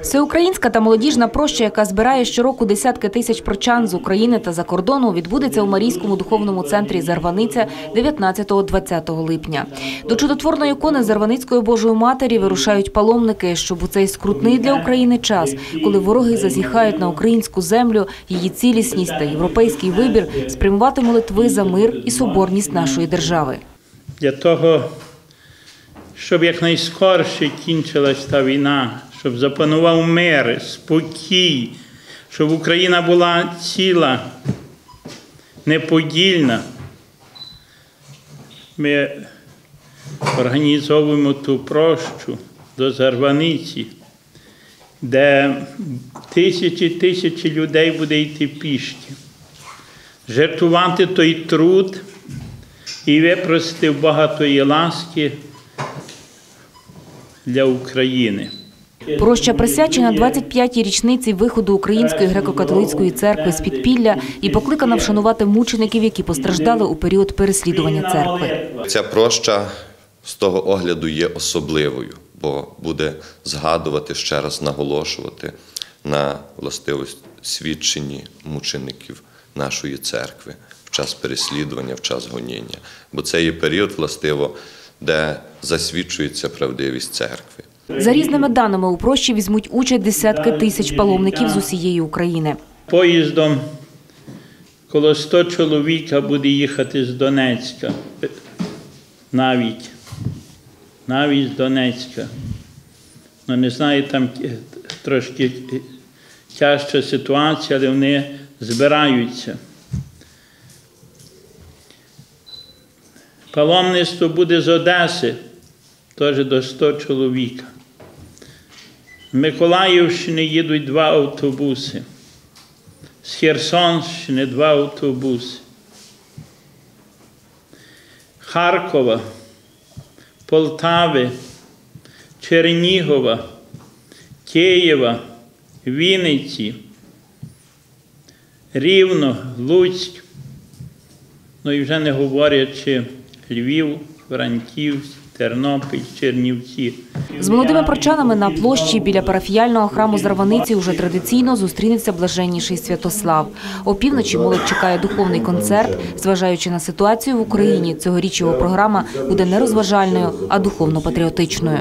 Всеукраїнська та молодіжна проща, яка збирає щороку десятки тисяч прочан з України та за кордону, відбудеться у Марійському духовному центрі Зарваниця 19-20 липня. До чудотворної ікони Зарваницької Божої Матері вирушають паломники, щоб у цей скрутний для України час, коли вороги зазіхають на українську землю, її цілісність та європейський вибір, спрямувати молитви за мир і соборність нашої держави. для того, щоб якнайскорше кінчилась та війна, щоб запанував мир, спокій, щоб Україна була ціла, неподільна. Ми організовуємо ту прощу до Зарваниці, де тисячі тисячі людей буде йти пішки, жертвувати той труд і випросити багатої ласки для України. Проща присвячена 25-й річниці виходу Української греко-католицької церкви з підпілля і покликана вшанувати мучеників, які постраждали у період переслідування церкви. Ця проща з того огляду є особливою, бо буде згадувати ще раз наголошувати на властивості свідченні мучеників нашої церкви в час переслідування, в час гоніння. Бо це є період, властиво, де засвідчується правдивість церкви. За різними даними у прощі візьмуть участь десятки тисяч паломників з усієї України. Поїздом коло 100 чоловіка буде їхати з Донецька. Навіть. Навіть з Донецька. Ну, не знаю, там трошки тяжча ситуація, але вони збираються. Паломництво буде з Одеси, теж до 100 чоловіка. Миколаївщини їдуть два автобуси. З Херсонщини два автобуси. Харкова, Полтави, Чернігова, Києва, Вінниці, Рівно, Луцьк, ну і вже не говорячи Львів, Франківськ, Тернопіль, Чернівці. З молодими прочанами на площі біля парафіяльного храму Зарваниці уже традиційно зустрінеться блаженніший Святослав. Опівночі молодь чекає духовний концерт. Зважаючи на ситуацію в Україні, цьогоріч його програма буде не розважальною, а духовно-патріотичною.